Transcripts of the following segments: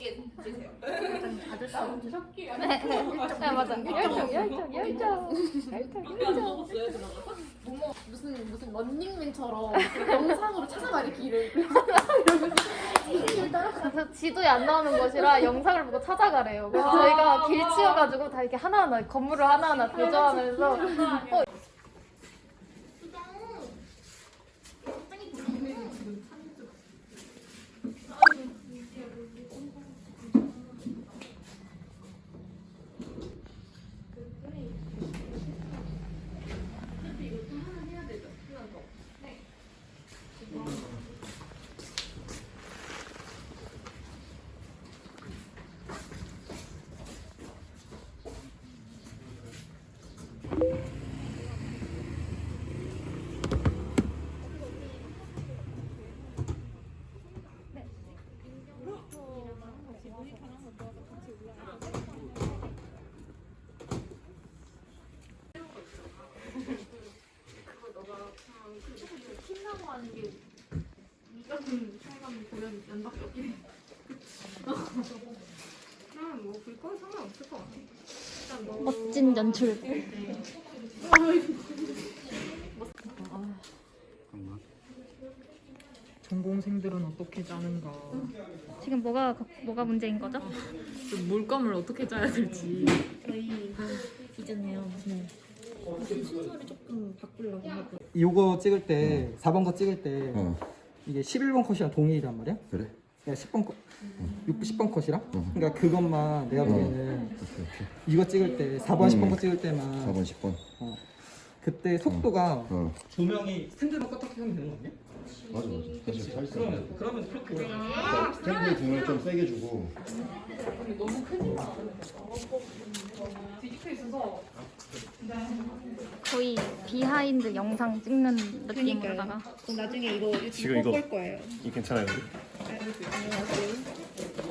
개 주세요. 네, 네, 맞아. 열정, 열정, 열정. 열정, 열정. 무슨 무슨 런닝맨처럼 영상으로 찾아봐 이렇게 길을. 그래서 지도에 안 나오는 곳이라 영상을 보고 찾아가래요. 그래서 저희가 길 치여가지고 다 이렇게 하나하나 건물을 하나하나 도전하면서 멋진 연출. 전공생들은 어떻게 짜는가 지금 뭐가 뭐가 문제인 거죠? 좀 물감을 어떻게 짜야 될지 요거 찍을 때 4번 거 찍을 때 어 이게 11번 컷이랑 동일이란 말이야? 그래? 그러니까 10번 컷. 6, 10번 컷이랑? 그러니까 그것만 내가 보기에는 오케이 오케이. 이거 찍을 때 4번, 10번 음. 거 찍을 때만. 4번 10번. 그때 속도가 어. 조명이 스탠드만 껐다 켜면 되는 거 아니야? 맞아 맞아. 사실 사실상 그러면 그러면 그렇게 올라 스탠드 등을 좀 세게 주고. 거의 비하인드 영상 찍는 느낌으로다가. 그럼 나중에 이거 유튜브 지금 꼭 이거- 볼 거예요. 이 괜찮아요 여기?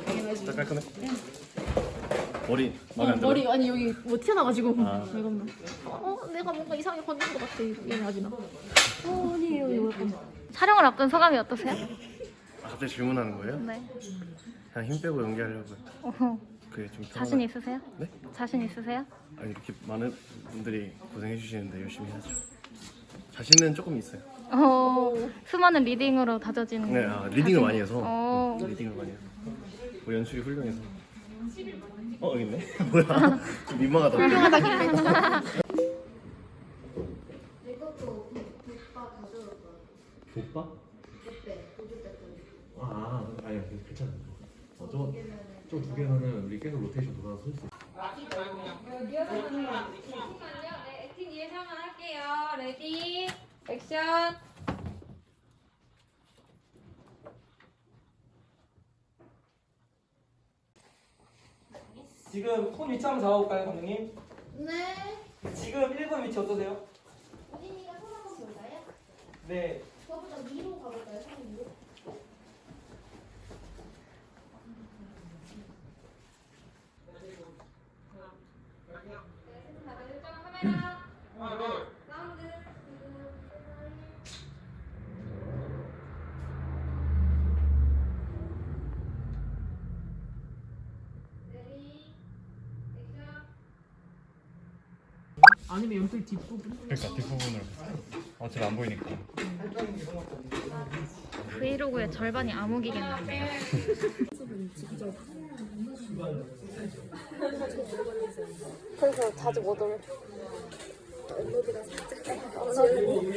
당연하지. 딱 깔끔해? 머리 마음에 안 들어? 머리 아니 여기 뭐 튀어나가지고. 아. 잠깐만 어 내가 뭔가 이상하게 건든 것 같아. 얘는 아직 나. 어, 아니에요. 이거 약간 촬영을 앞둔 소감이 어떠세요? 아, 갑자기 질문하는 거예요? 네. 그냥 힘 빼고 연기하려고요 어허, 그게 좀 자신 편하다. 있으세요? 네? 자신 있으세요? 아니 이렇게 많은 분들이 고생해 주시는데 열심히 해야죠 자신은 조금 있어요 어, 수많은 리딩으로 다져진. 네, 아, 리딩을 많이 해서 어. 네, 리딩을 많이 해서 뭐 연출이 훌륭해서 어 여기 있네 뭐야 좀 민망하다 족밥? 아, 아니 괜찮아. 어, 저두 개면은 우리 계속 로테이션 돌아서 쓸수 있어. 네, 액팅 예상을 할게요. 레디, 액션. 지금 손 위치 한번 잡아볼까요 감독님? 네 지금 1번 위치 어떠세요? 우진이가 손 한번 볼까요? 네 저보다 위로 가볼까요? 손 위로? 다들 일정 카메라. 사운드. 레디, 액션. 아니면 연필 뒷부분 그러니까 뒷부분으로 어차피 안 보이니까 브이로그의 절반이 암흑이겠는데요. 그래서 자주 못 올.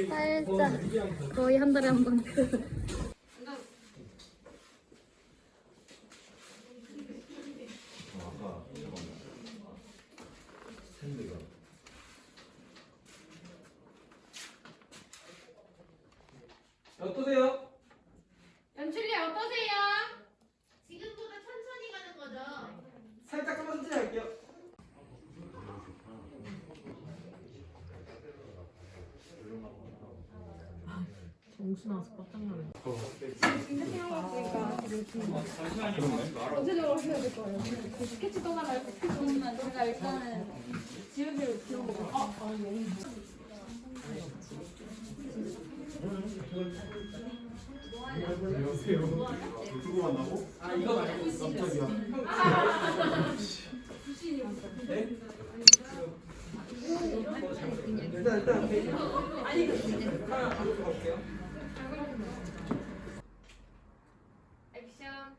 살짝 거의 한 달에 한 번. 아까 스탠드가 어떠세요? 연출리 어떠세요? 지금보다 천천히 가는 거죠? 살짝 좀만 천천히 할게요 정수 나와서 깜짝 놀랐네 전체적으로 해야 될 거예요. 그 스케치 떠나갈 스케치만 제가 일단은 지우개로 지운 거 어, 어, 네. 들고 간다고? 아 이거 말고 깜짝이야. 일단 일단 페이지. 하나 가지고 갈게요. 액션.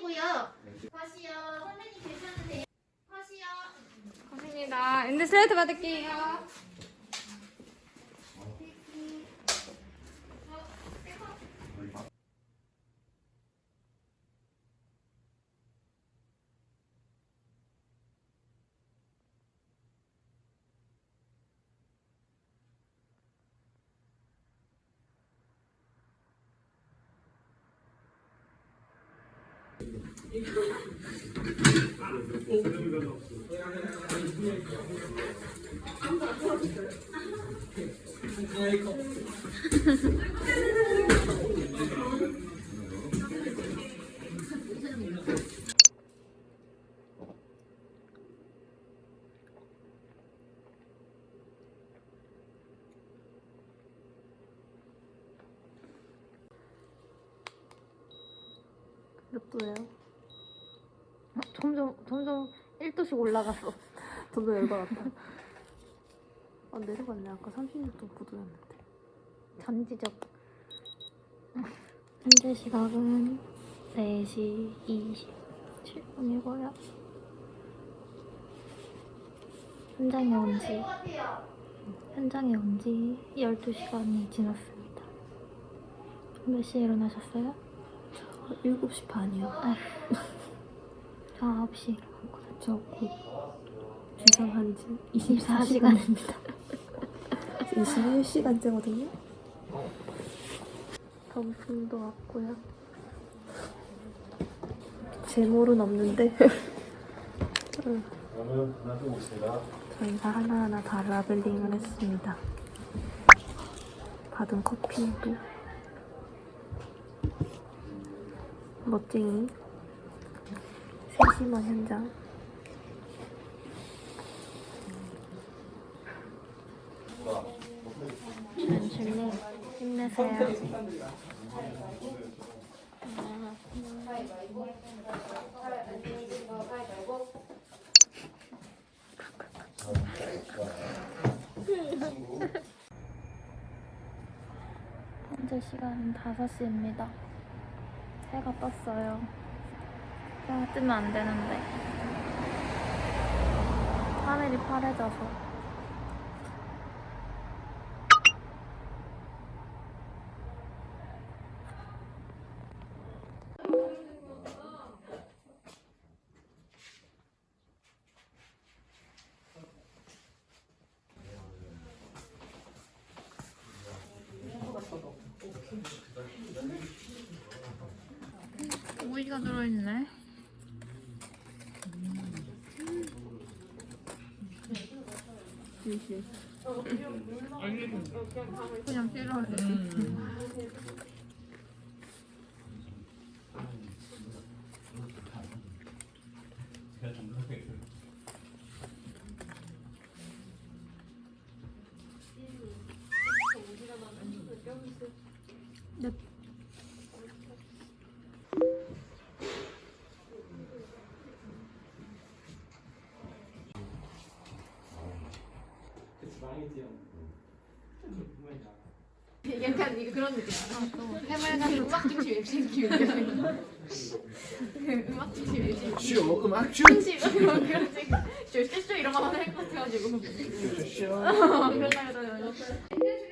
컷이고요. 컷이요. 선생님 괜찮으세요? 컷이요. 감사합니다. 엔드 슬레이트 받을게요. 몇 도예요? 어, 점점 점점 1도씩 올라갔어. 점점 열받았다. 아 내려갔네. 아까 36도 9도였는데. 잔지적. 현재 시각은 4시 27분이고요. 현장에 온지 현장에 온지 12시간이 지났습니다. 몇 시에 일어나셨어요? 7시 반이요. 저 9시 저곧 기상한 지 24시간입니다. 21시간째거든요. 점심도 왔고요. 제몰은 없는데. 저희가 하나하나 다 라벨링을 했습니다. 받은 커피도 멋쟁이 세 심한 현장. 현재 시간은 5시입니다. 해가 떴어요. 해가 뜨면 안 되는데. 하늘이 파래져서. 오이가 들어있네. 그냥 싫어해. 약간 이거 그런 느낌이야. 해맑은 음악 중심 웹신 기운. 음악 중심 웹신. 쇼 음악 중. 중심 그런. 쇼쇼쇼 이런 거만 할 것 같아가지고. 쇼. 그러다 그러다. 엔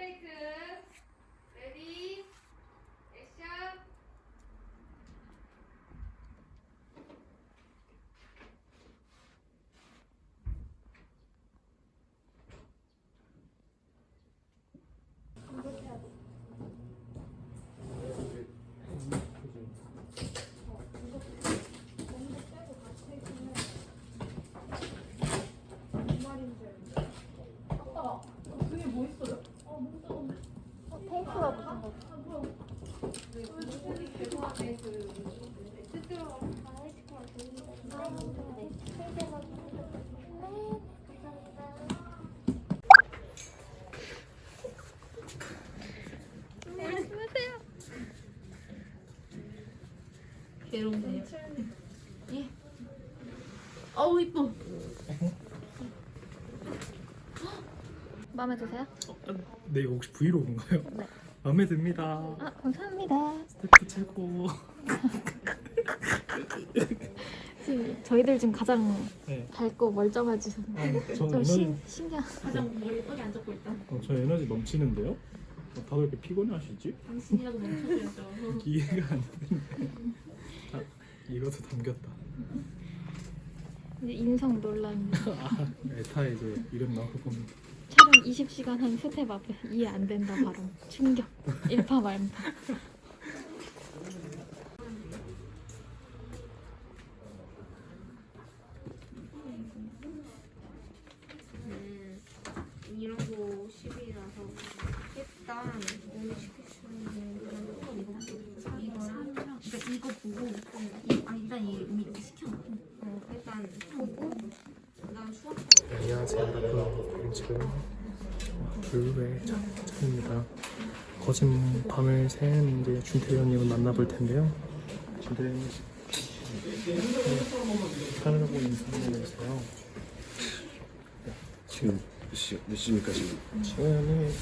괴롭네요. 예. 어우 이뻐. 마음에 드세요? 네 이거 혹시 브이로그인가요? 네. 마음에 듭니다. 아 감사합니다. 스태프 최고. 지금 저희들 중 가장 네. 밝고 멀쩡하지. 저좀 신, 신기한. 가장 머리 예쁘게 안 잡고 있다. 어, 저 에너지 넘치는데요? 어, 다들 이렇게 피곤해 하시지? 당신이라도 멈춰줘야죠. 이해가 안 되는데 아, 이것도 담겼다 이제 인성 논란. 아, 에타에 이제 이름 나오고 보면 촬영 20시간 한 스텝 앞에 이해 안 된다 발언. 충격. 일파만파. 이런 거 10이라서 일단 오늘 시킬 수 있는 그런 거 이거 이거 사랑 그러니까 이거 보고 이, 아 일단 이 이미 이렇게 시켜놓고 어 일단 보고 그다음 수업 안녕하세요 여러분 지금 블루의 차입니다 거진 밤을 샌 이제 준태현님을 만나볼 텐데요. 준태현님 하늘하고 인사드리면서요. 지금 몇, 시, 몇 시입니까 지금? 지금이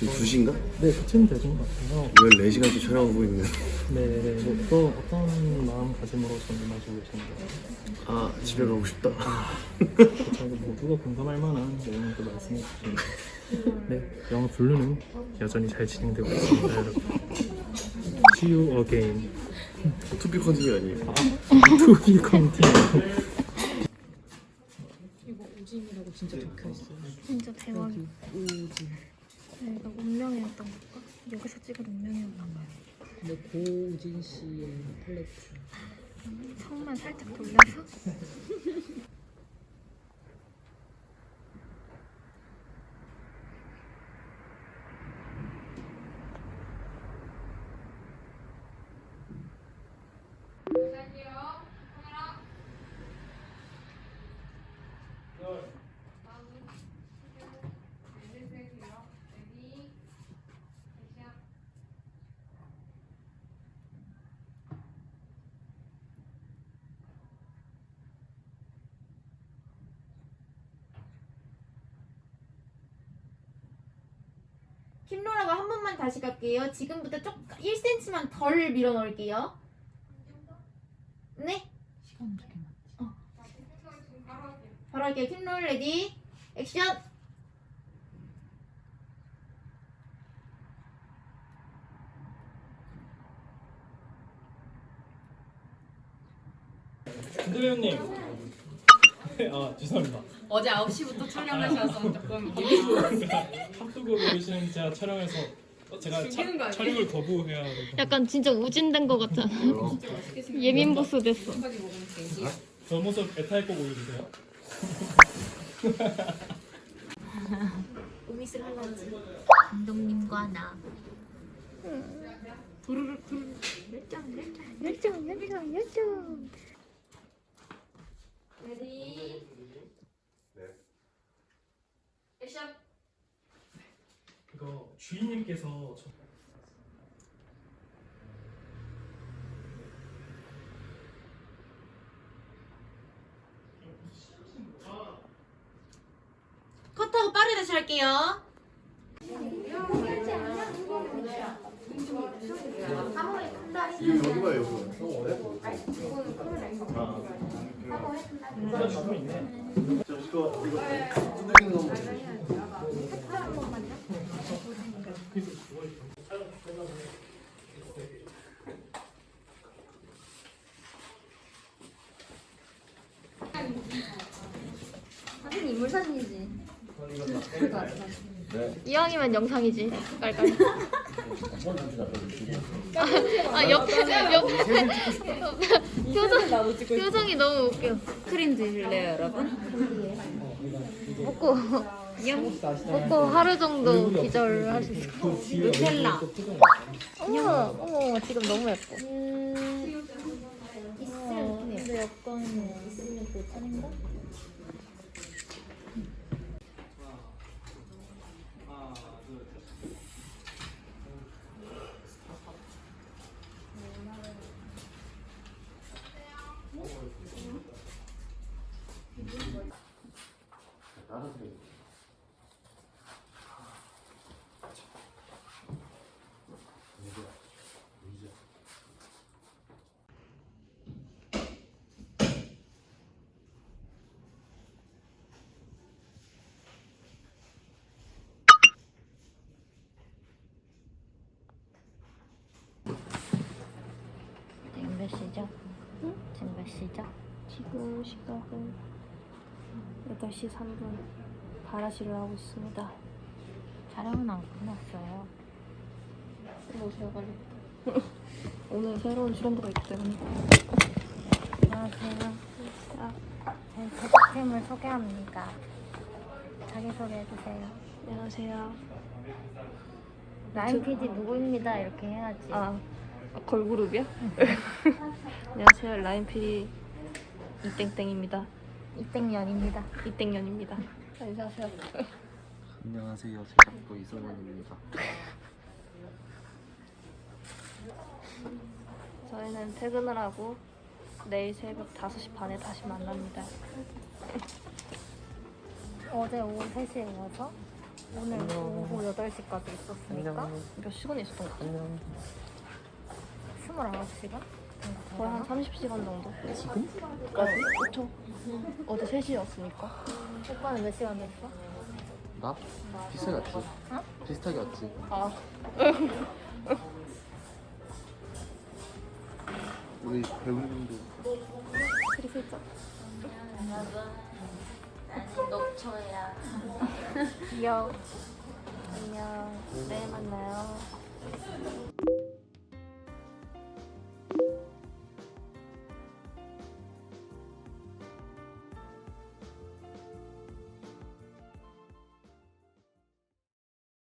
지금 2시인가? 네 그쯤 되신 것 같아요 14시간째 촬영하고 있는 네, 뭐, 또 어떤 마음가짐으로 전임하시고 계신가요? 아 집에 가고 싶다 저희가 모두가 공감할 만한 내용을 또 말씀해 주시는데 네, 영화 블루는 여전히 잘 진행되고 있습니다 여러분 See you again 투비 컨셉이 아니에요 To be continued 이거 오진이라고 진짜 적혀 있어요. 진짜 대박이야. 오진. 내가 운명이었던 걸까? 여기서 찍은 운명이었나 봐요. 근데 고우진 씨의 팔레트. 성만 살짝 돌려서 킴로라고 한 번만 다시 갈게요. 지금부터 쪽 1cm만 덜 밀어 넣을게요. 네? 시간 어떻게 맞지? 바로 할게요. 킴롤 레디 액션. 준태현님 아 죄송합니다 어제 9시부터 촬영하셔서 조금 핫도그로 계시는 제가 촬영해서 어, 제가 죽이는 거 아니에요? 촬영을 거부해야 되고 약간 진짜 우진된 것 같잖아. 예민 보스 됐어. 까지 먹으면 되지. 저 모습 에타에 꼭 올려주세요. 감독님과 나. 열정 열정 열정. 레디. 액션. 이거 주인님께서 저... 컷하고 빠르게 다시 할게요. 이게 여기 봐요 여기 아. 주고 있네. 자 이거 이거. 두드리는 거 사진 인물 사진이지. 이왕이면 영상이지. 깔깔. 아, 옆, 옆, 표정, 표정이 너무 웃겨. 크림 드실래요, 여러분? 먹고, 먹고 하루 정도 기절할 수 있어. 누텔라. 어머, 어머, 지금 너무 예뻐. 있으면 괜찮은가? 시죠? 지금 몇 시죠? 지금 시각은 8시 3분 바라시를 하고 있습니다. 촬영은 안 끝났어요. 오세요 빨리. 오늘 새로운 출연자가 있기 때문에. 안녕하세요. 저희 제작팀을 소개합니다. 자기소개 해주세요. 안녕하세요. 라인 PD 누구입니다. 이렇게 해야지. 아, 걸그룹이요? 안녕하세요. 라인 PD 이땡땡입니다. 이땡년입니다. 이땡년입니다. 안녕하세요. 안녕하세요. 제작부 이소년입니다. 저희는 퇴근을 하고 내일 새벽 5시 반에 다시 만납니다. 어제 오후 3시에 와서 오늘 오후 8시까지 있었으니까 몇 시간 있었던 것 같아요? 29시간? 거의 한 30시간 정도. 지금까지? 그쵸. 어제 3시였으니까. 오빠는 몇 시간 됐어? 나? 비슷하게 왔지. 비슷하게 왔지. 아, 우리 배우님도 그리 슬쩍. 귀여워. 안녕. 내일 만나요.